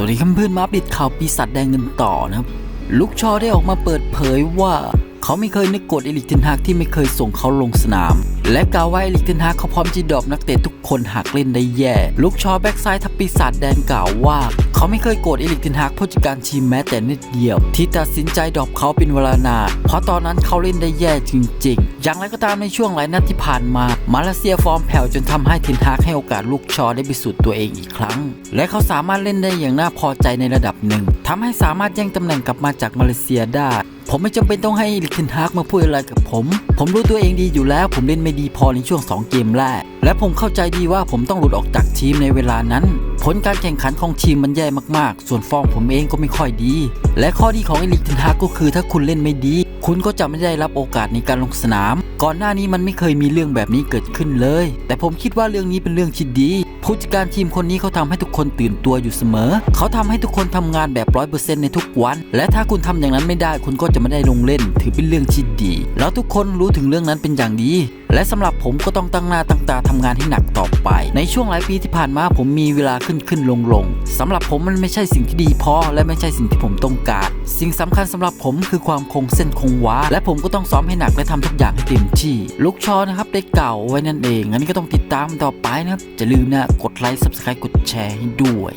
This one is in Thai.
สวัสดีครับเพื่อนมาอัปเดตข่าวปีศาจแดงเงินต่อนะครับ ลูกชอได้ออกมาเปิดเผยว่า เขาไม่เคยนึกโกรธเอลิกเทนฮากที่ไม่เคยส่งเขาลงสนาม และกล่าวว่าเอลิกเทนฮากเขาพร้อมจะดรอปนักเตะทุกคนหากเล่นได้แย่ ลูกชอแบ็กซ้ายทัพปีศาจแดงกล่าวว่า เขาไม่เคยโกรธเอลิกเทนฮากผู้จัดการทีมแม้แต่นิดเดียว ที่ตัดสินใจดรอปเขาเป็นเวลานานเพราะตอนนั้นเขาเล่นได้แย่จริง ๆ อย่างไรก็ตามในช่วงหลายนัดที่ผ่านมา มาเลเซียฟอร์มแผ่วจนทำให้เทนฮากให้โอกาสลูกชอได้พิสูจน์ตัวเองอีกครั้ง และเขาสามารถเล่นได้อย่างน่าพอใจในระดับหนึ่งทำให้สามารถแย่งตำแหน่งกลับมาจากมาเลเซียได้ผมไม่จำเป็นต้องให้ลิกเทนฮากมาพูดอะไรกับผม ผมรู้ตัวเองดีอยู่แล้ว ผมเล่นไม่ดีพอในช่วง 2 เกมแรก และผมเข้าใจดีว่าผมต้องหลุดออกจากทีมในเวลานั้น ลการแข่งขันของทีมมันแย่มากๆ ส่วนฟอร์มผมเองก็ไม่ค่อยดี และข้อดีของเอลิกเทนฮากก็คือถ้าคุณเล่นไม่ดี คุณก็จะไม่ได้รับโอกาสในการลงสนาม ก่อนหน้านี้มันไม่เคยมีเรื่องแบบนี้เกิดขึ้นเลย แต่ผมคิดว่าเรื่องนี้เป็นเรื่องที่ดีผู้จัดการทีมคนนี้เขาทำให้ทุกคนตื่นตัวอยู่เสมอ เขาทำให้ทุกคนทำงานแบบร้อยเปอร์เซ็นต์ในทุกวัน และถ้าคุณทำอย่างนั้นไม่ได้ คุณก็จะไม่ได้ลงเล่น ถือเป็นเรื่องที่ดี แล้วทุกคนรู้ถึงเรื่องนั้นเป็นอย่างดีและสำหรับผมก็ต้องตั้งหน้าตั้งตาทำงานให้หนักต่อไป ในช่วงหลายปีที่ผ่านมาผมมีเวลาขึ้นขึ้นลงลงสำหรับผมมันไม่ใช่สิ่งที่ดีพอและไม่ใช่สิ่งที่ผมต้องการ สิ่งสำคัญสำหรับผมคือความคงเส้นคงวาและผมก็ต้องซ้อมให้หนักและทำทุกอย่างให้เต็มที่ลูกชอนะครับได้เก่าไว้นั่นเองอันนี้ก็ต้องติดตามต่อไปนะครับจะลืมนะกดไลค์ subscribe กดแชร์ให้ด้วย